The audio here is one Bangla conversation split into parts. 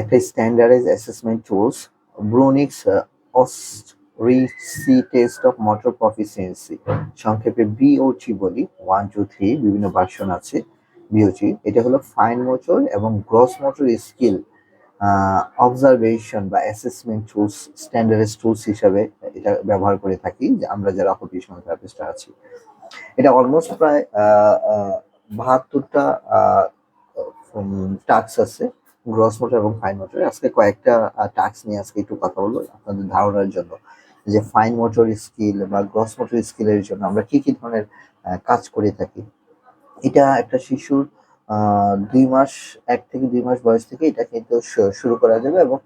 একটা স্ট্যান্ডার্ডাইজ অ্যাসেসমেন্ট টুলস ব্রুনিক্স অস্ট অস্ট্রিসি টেস্ট অফ মোটর প্রফিসিয়েন্সি সংক্ষেপে বিওটি বলি ওয়ান টু থ্রি বিভিন্ন ভার্সন আছে বিওটি এটা হলো ফাইন মোটর এবং গ্রস মোটর স্কিল অবজারভেশন বা অ্যাসেসমেন্ট টুলস স্ট্যান্ডার্ডাইজ টুলস হিসাবে এটা ব্যবহার করে থাকি আমরা যারা অকুপেশনাল থেরাপিস্ট আছি। এটা অলমোস্ট প্রায় বাহাত্তরটা টাস্ক আছে। গ্রস মোটর এবং ফাইন মোটর আজকে কয়েকটা টাস্ক নিয়ে আজকে একটু কথা বলব আপনাদের ধারণার জন্য। যে ফাইন মোটর স্কিল বা গ্রস মোটর স্কিলের জন্য আমরা কি কি ধরনের কাজ করে থাকি। এটা একটা শিশুর দুই মাস, এক থেকে দুই মাস বয়স থেকে এটা কিন্তু শুরু করা যাবে এবং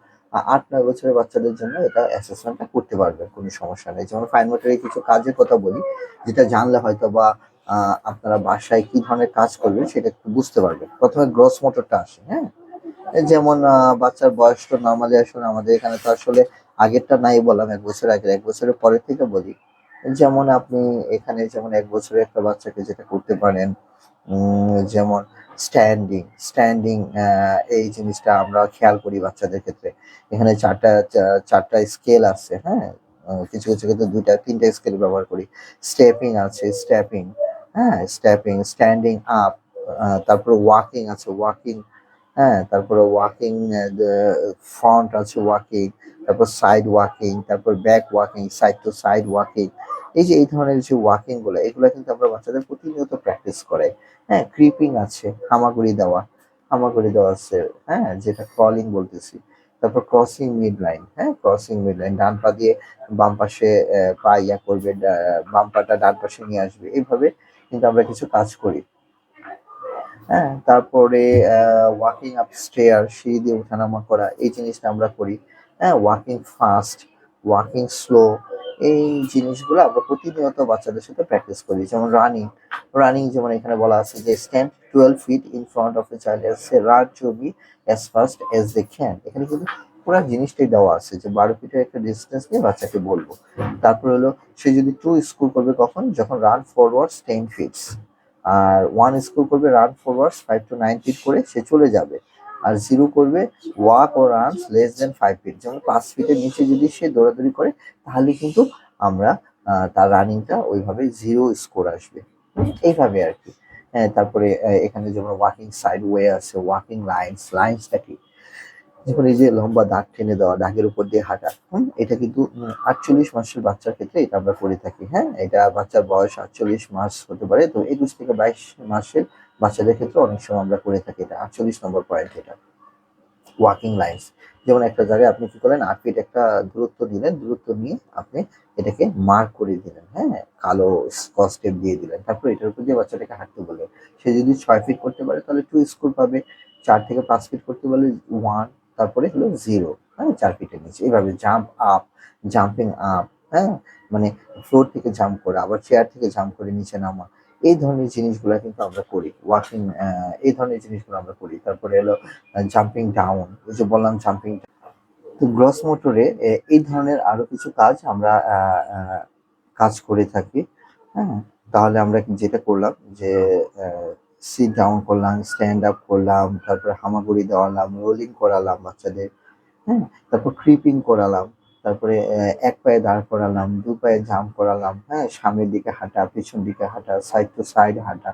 আট, নয় বছরের বাচ্চাদের জন্য এটা অ্যাসেসমেন্টটা করতে পারবে, কোনো সমস্যা নেই। যেমন ফাইন মোটরের কিছু কাজের কথা বলি, যেটা জানলে হয়তো বা আপনারা বাসায় কি ধরনের কাজ করবেন সেটা একটু বুঝতে পারবেন। প্রথমে গ্রস মোটরটা আসে হ্যাঁ? যেমন বাচ্চার বয়স তো নর্মালি আসলে আমাদের এখানে তো আসলে আগেরটা নাই বললাম এক বছর আগে এক বছরের পরে থেকে বলি। যেমন আপনি এখানে যেমন এক বছরের একটা বাচ্চাকে যেটা করতে পারেন যেমন স্ট্যান্ডিং স্ট্যান্ডিং এই জিনিসটা আমরা খেয়াল করি বাচ্চাদের ক্ষেত্রে। এখানে চারটা চারটা স্কেল আছে হ্যাঁ? কিছু কিছু ক্ষেত্রে দুইটা, তিনটা স্কেল ব্যবহার করি। স্টেপিং আছে স্টেপিং হ্যাঁ? স্টেপিং স্ট্যান্ডিং আপ তারপরে ওয়াকিং আছে ওয়াকিং হ্যাঁ তারপরে ওয়াকিং ফ্রন্ট আছে ওয়াকিং তারপর সাইড ওয়াকিং তারপর back walking side to side walking এই যে, এই ধরনের যে ওয়াকিংগুলো, এগুলো কিন্তু আমরা বাচ্চাদের প্রতিনিয়ত প্র্যাকটিস করে। হ্যাঁ ক্রিপিং আছে, হামাগুড়ি দেওয়া হামাগুড়ি দেওয়া আছে হ্যাঁ যেটা ক্রলিং বলতেছি। তারপর ক্রসিং মিড লাইন হ্যাঁ ক্রসিং মিড লাইন ডান পা দিয়ে বাম পাশে পা ইয়া করবে বাম পাটা ডান পাশে নিয়ে আসবে। এইভাবে কিন্তু আমরা কিছু কাজ করি। হ্যাঁ তারপরে ওয়াকিং আপ স্টেয়ার সিঁড়ি দিয়ে ওঠানামা করা, এই জিনিসটা আমরা করি। হ্যাঁ ওয়াকিং ফাস্ট ওয়াকিং স্লো এই জিনিসগুলো আমরা প্রতিনিয়ত বাচ্চাদের সাথে প্র্যাকটিস করি। যেমন রানিং রানিং যেমন এখানে বলা আছে যে stand twelve feet in front of a child as a run be as fast as they can এখানে কিন্তু পুরো জিনিসটাই দেওয়া আছে যে বারো ফিটের একটা ডিস্টেন্স নিয়ে বাচ্চাকে বলব। তারপর হলো, সে যদি টু স্কুল করবে কখন? যখন রান ফরওয়ার্ডস টেন ফিটস আর ওয়ান স্কোর করবে run forwards five to nine feet করে সে চলে যাবে। আর জিরো করবে walk or runs less than five feet যেমন পাঁচ ফিটের নিচে যদি সে দৌড়াদৌড়ি করে, তাহলে কিন্তু আমরা তার রানিংটা ওইভাবে জিরো স্কোর আসবে। এইভাবে আর কি। হ্যাঁ তারপরে এখানে যেমন ওয়াকিং সাইড ওয়ে আছে ওয়াকিং লাইন্স লাইন্সটা কি? যেমন এই যে লম্বা দাগ টেনে দেওয়া, দাগের উপর দিয়ে হাঁটা হুম এটা কিন্তু আটচল্লিশ মাসের বাচ্চার ক্ষেত্রে এটা আমরা করে থাকি হ্যাঁ এটা বাচ্চার বয়স আটচল্লিশ মাস হতে পারে, তো একুশ থেকে বাইশ মাসের বাচ্চাদের ক্ষেত্রে অনেক সময় আমরা করে থাকি এটা, আটচল্লিশ নম্বর পয়েন্ট এটা। ওয়াকিং লাইন্স যেমন একটা জায়গায় আপনি কি করলেন, আট ফিট একটা দূরত্ব দিলেন, দূরত্ব নিয়ে আপনি এটাকে মার্ক করে দিলেন হ্যাঁ কালো স্কচ দিয়ে দিলেন, তারপর এটার উপর দিয়ে বাচ্চাটাকে হাঁটতে বললেন। সে যদি ছয় ফিট করতে পারে, তাহলে টু স্কোর পাবে, চার থেকে পাঁচ ফিট করতে পারলে ওয়ান তারপরে হলো জিরো হ্যাঁ চার ফিটের নিচে। এইভাবে জাম্প আপ জাম্পিং আপ হ্যাঁ মানে ফ্লোর থেকে জাম্প করা, আবার চেয়ার থেকে জাম্প করে নিচে নামা। এই ধরনের জিনিসগুলো কিন্তু আমরা করি। ওয়াকিং এই ধরনের জিনিসগুলো আমরা করি। তারপরে হলো জাম্পিং ডাউন ওই যে বললাম জাম্পিং তো গ্রস মোটরে এই ধরনের আরও কিছু কাজ আমরা কাজ করে থাকি হ্যাঁ। তাহলে আমরা যেটা করলাম যে সিট ডাউন করলাম স্ট্যান্ড আপ করলাম, তারপর হামাগুড়ি দেওয়ালাম রোলিং করালাম বাচ্চাদের হ্যাঁ? তারপর ক্রিপিং করালাম, তারপরে এক পায়ে দাঁড় করালাম, দু পায়ে জাম্প করালাম হ্যাঁ? সামনের দিকে হাঁটা, পিছন দিকে হাঁটা সাইড টু সাইড হাঁটা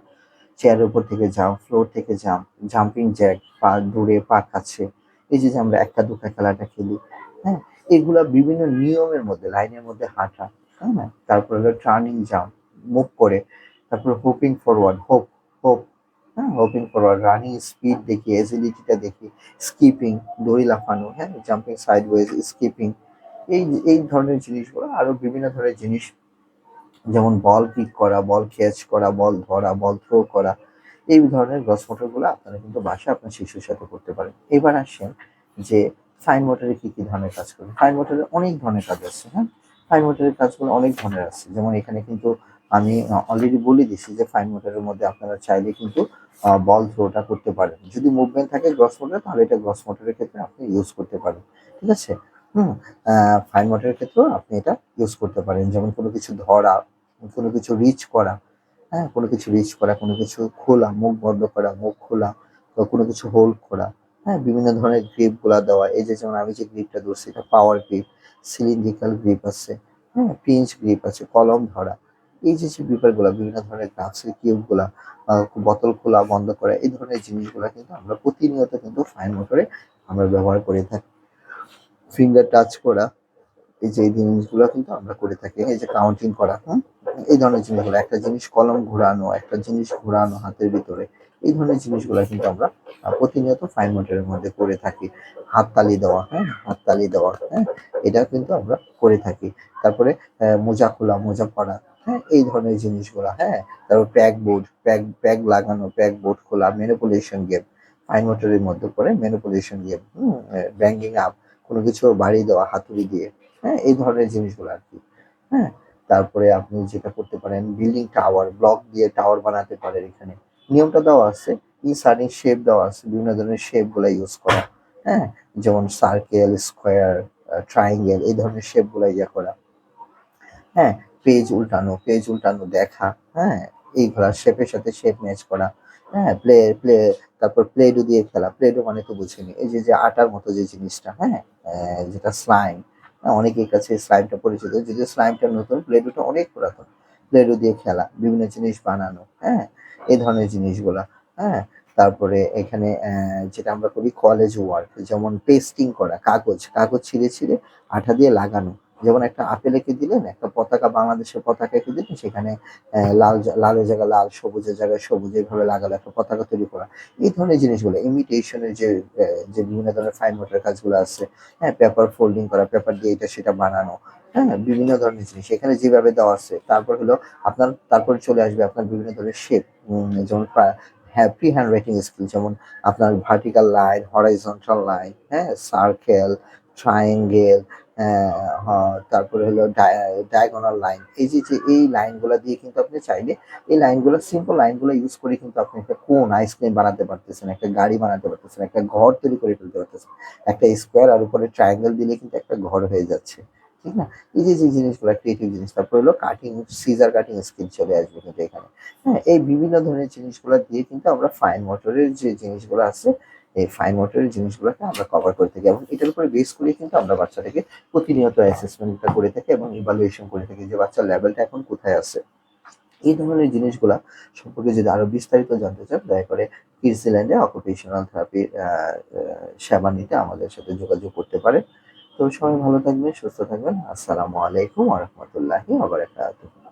চেয়ারের উপর থেকে জাম্প ফ্লোর থেকে জাম্প জাম্পিং জ্যাক পা দূরে পা কাছে, এই যে আমরা একটা দুটা খেলাটা খেলি হ্যাঁ? এগুলা বিভিন্ন নিয়মের মধ্যে, লাইনের মধ্যে হাঁটা হ্যাঁ? তারপর হলো টার্নিং জাম্প মুভ করে, তারপর হোপিং ফরওয়ার্ড হোপ হোপ হ্যাঁ হোপিং ফরওয়ার্ড রানিং স্পিড দেখি এজিলিটিটা দেখি স্কিপিং দড়ি লাফানো হ্যাঁ জাম্পিং সাইড ওয়েজ স্কিপিং এই এই ধরনের জিনিসগুলো আরও বিভিন্ন ধরনের জিনিস, যেমন বল কিক করা বল ক্যাচ করা বল ধরা বল থ্রো করা, এই ধরনের গ্রস মোটরগুলো আপনারা কিন্তু বাসায় আপনার শিশুর সাথে করতে পারেন। এবার আসেন যে ফাইন মোটরে কি কি ধরনের কাজ করবে ফাইন মোটরে অনেক ধরনের কাজ আছে হ্যাঁ? ফাইন মোটরের কাজগুলো অনেক ধরনের আছে। যেমন এখানে কিন্তু আমি অলরেডি বলে দিছি যে ফাইন মোটরের মধ্যে আপনারা চাইলে কিন্তু বল থ্রোটা করতে পারেন। যদি মুভমেন্ট থাকে গ্রস মোটরে তাহলে এটা গ্রস মোটরের ক্ষেত্রে আপনি ইউজ করতে পারেন। ঠিক আছে? হুম ফাইন মোটরের ক্ষেত্রেও আপনি এটা ইউজ করতে পারেন। যেমন কোনো কিছু ধরা, কোনো কিছু রিচ করা হ্যাঁ কোনো কিছু রিচ করা, কোনো কিছু খোলা, মুখ বন্ধ করা, মুখ খোলা, বা কোনো কিছু হোল্ড করা হ্যাঁ বিভিন্ন ধরনের গ্রিপগুলা দেওয়া। এই যে যেমন আমি যে গ্রিপটা ধরছি, এটা পাওয়ার গ্রিপ সিলিন্ড্রিক্যাল গ্রিপ আছে হ্যাঁ পিঞ্চ গ্রিপ আছে, কলম ধরা এই যে যে গ্রিপারগুলা বিভিন্ন ধরনের গ্লাসের কিউবগুলা আহ, বোতল খোলা বন্ধ করা এই ধরনের জিনিসগুলো কিন্তু আমরা প্রতিনিয়ত কিন্তু ফাইন মোটরে আমরা ব্যবহার করে থাকি। ফিঙ্গার টাচ করা এই যে এই জিনিসগুলো কিন্তু আমরা করে থাকি। এই যে কাউন্টিং করা হুম? এই ধরনের জিনিসগুলো একটা জিনিস কলম ঘোরানো একটা জিনিস ঘোরানো হাতের ভিতরে এই ধরনের জিনিসগুলো কিন্তু আমরা প্রতিনিয়ত ফাইন মোটরের মধ্যে করে থাকি। হাত হাততালি দেওয়া হ্যাঁ হাত হাততালি দেওয়া হ্যাঁ? এটা কিন্তু আমরা করে থাকি। তারপরে মোজা খোলা মোজা পরা হ্যাঁ এই ধরনের জিনিসগুলো হ্যাঁ। তারপর প্যাক বোর্ড, প্যাক প্যাক লাগানো, প্যাক বোর্ড খোলা ম্যানিপুলেশন গেম ফাইন মোটরের মধ্যে পড়ে ম্যানিপুলেশন গেম ব্যাঙ্গিং আপ কোনো কিছু বাড়ি দেওয়া, হাতুড়ি দিয়ে হ্যাঁ এই ধরনের জিনিসগুলো আর কি হ্যাঁ। তারপরে আপনি যেটা করতে পারেন বিল্ডিং টাওয়ার ব্লক দিয়ে টাওয়ার বানাতে পারেন এখানে। নিয়মটা দেওয়া আছে ইনসার্টিং শেপ দেওয়া আছে, বিভিন্ন ধরনের শেপগুলা ইউজ করা হ্যাঁ। যেমন সার্কেল স্কোয়ার ট্রাইঙ্গেল এই ধরনের শেপগুলা ইয়ে করা হ্যাঁ। পেজ উল্টানো পেজ উল্টানো দেখা হ্যাঁ? এইগুলা শেপের সাথে শেপ ম্যাচ করা হ্যাঁ? প্লে প্লে তারপর প্লেডো দিয়ে খেলা। প্লেডো মানে তো বুঝিনি। এই যে যে আটার মতো যে জিনিসটা হ্যাঁ? যেটা স্লাইম অনেকের কাছে স্লাইমটা পরিচিত। যদিও স্লাইমটা নতুন প্লেডোটা অনেক পুরাতন। প্লেডো দিয়ে খেলা, বিভিন্ন জিনিস বানানো হ্যাঁ? এই ধরনের জিনিসগুলা হ্যাঁ? তারপরে এখানে যেটা আমরা করি কলেজ ওয়ার্ক যেমন পেস্টিং করা, কাগজ কাগজ ছিঁড়ে ছিঁড়ে আঠা দিয়ে লাগানো যেমন একটা আপেল এঁকে দিলেন, একটা পতাকা, বাংলাদেশের পতাকা এঁকে দিলেন, সেখানে লাল লালের জায়গায় লাল, সবুজের জায়গায় সবুজ, এইভাবে লাগালো একটা পতাকা তৈরি করা। এই ধরনের জিনিসগুলো ইমিটেশনের যে যে বিভিন্ন ধরনের ফাইন মোটর কাজগুলো আছে হ্যাঁ পেপার ফোল্ডিং করা পেপার দিয়ে এটা সেটা বানানো হ্যাঁ বিভিন্ন ধরনের জিনিস। এখানে যেভাবে দেওয়া আছে, তারপর হলো আপনার, তারপর চলে আসবে আপনার বিভিন্ন ধরনের শেপ যেমন হ্যাঁ প্রি হ্যান্ড রাইটিং স্কিল যেমন আপনার ভার্টিক্যাল লাইন হরাইজন্টাল লাইন হ্যাঁ সার্কেল ট্রায়াঙ্গেল তারপরে হলো ডায়াগোনাল লাইন এই যে যে, এই লাইনগুলো দিয়ে কিন্তু আপনি চাইলে, এই লাইনগুলো সিম্পল লাইনগুলো ইউজ করে কিন্তু আপনি একটা কোন আইসক্রিম বানাতে পারতেছেন, একটা গাড়ি বানাতে পারতেছেন, একটা ঘর তৈরি করে ফেলতে পারতেছেন। একটা স্কোয়ার আর উপরে ট্রায়াঙ্গেল দিলে কিন্তু একটা ঘর হয়ে যাচ্ছে, ঠিক না? এই যে যে জিনিসগুলো ক্রিয়েটিভ জিনিস, তারপর হলো কাটিং সিজার কাটিং স্কিল চলে আসবে কিন্তু এখানে। হ্যাঁ এই বিভিন্ন ধরনের জিনিসগুলো দিয়ে কিন্তু আমরা ফাইন মোটরের যে জিনিসগুলো আছে এই ফাইন মোটরের জিনিসগুলোকে আমরা কভার করে থাকি। এবং এটার উপরে বেস করে কিন্তু আমরা বাচ্চাটাকে প্রতিনিয়ত অ্যাসেসমেন্টটা করে থাকি এবং ইভালুয়েশন করে থাকি যে বাচ্চার লেভেলটা এখন কোথায় আছে। এই ধরনের জিনিসগুলা সম্পর্কে যদি আরও বিস্তারিত জানতে চান, দয়া করে কিডসল্যান্ডে অকুপেশনাল থেরাপির সেবা নিতে আমাদের সাথে যোগাযোগ করতে পারে তো সবাই ভালো থাকবেন, সুস্থ থাকবেন। আসসালামু আলাইকুম ওয়া রাহমাতুল্লাহি ওয়া বারাকাতুহু।